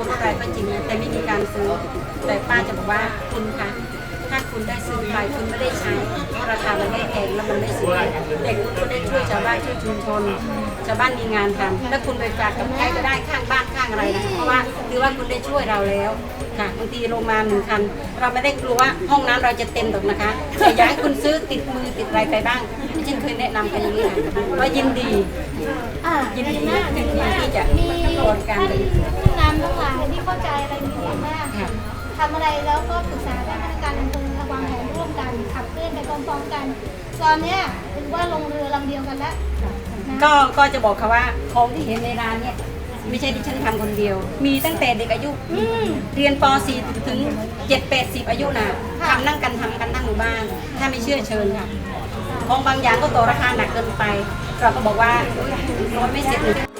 ตัวรถอะไรก็จริงนะแต่ไม่มีการซื้อ แต่ป้าจะบอกว่าคุณคะถ้าคุณได้ซื้อไปคุณไม่ได้ใช้ราคามันไม่แพงแล้วมันไม่เสียแต่คุณก็ได้ช่วยชาวบ้านช่วยชุมชนชาวบ้านมีงานทำถ้าคุณไปฝากกับใครก็ได้ข้างบ้านข้างอะไรนะเพราะว่าถือว่าคุณได้ช่วยเราแล้วค่ะบางทีโรงมาหนึ่งคัน เราไม่ได้กลัวว่าห้องน้ำเราจะเต็มหรอกนะคะแต่อยากให้คุณซื้อติดมือติดอะไรไปบ้างที่ฉันเคยแนะนำกันอย่างนี้ค่ะว่ายินดีอ่ายินดีนะยินดีที่จะมีกระบวนการท่านไปผู้นำทั้งหลายที่เข้าใจอะไรนี้ดีมาก ค่ะ ทำอะไรแล้วก็ปรึกษาท่านพนักงานอำเภอระวังแผนร่วมกันขับเคลื่อนไปพร้อมๆกัน ตอนเนี้ยถือว่าลงเรือลำเดียวกันแล้วนะก็ก็จะบอกค่ะว่าของที่เห็นในร้านเนี่ยไม่ใช่ที่ฉันทำคนเดียว มีตั้งแต่เด็กอายุ อืม เรียนป .4 ถึง7 8 0อายุนะค่ะ ทำนั่งกันทำกันทั้งหมู่บ้าน ถ้าไม่เชื่อเชิญค่ะของบางอย่างก็ต่อราคาหนักเกินไป เราก็บอกว่าโอ๊ยร้อยไม่เสร็จ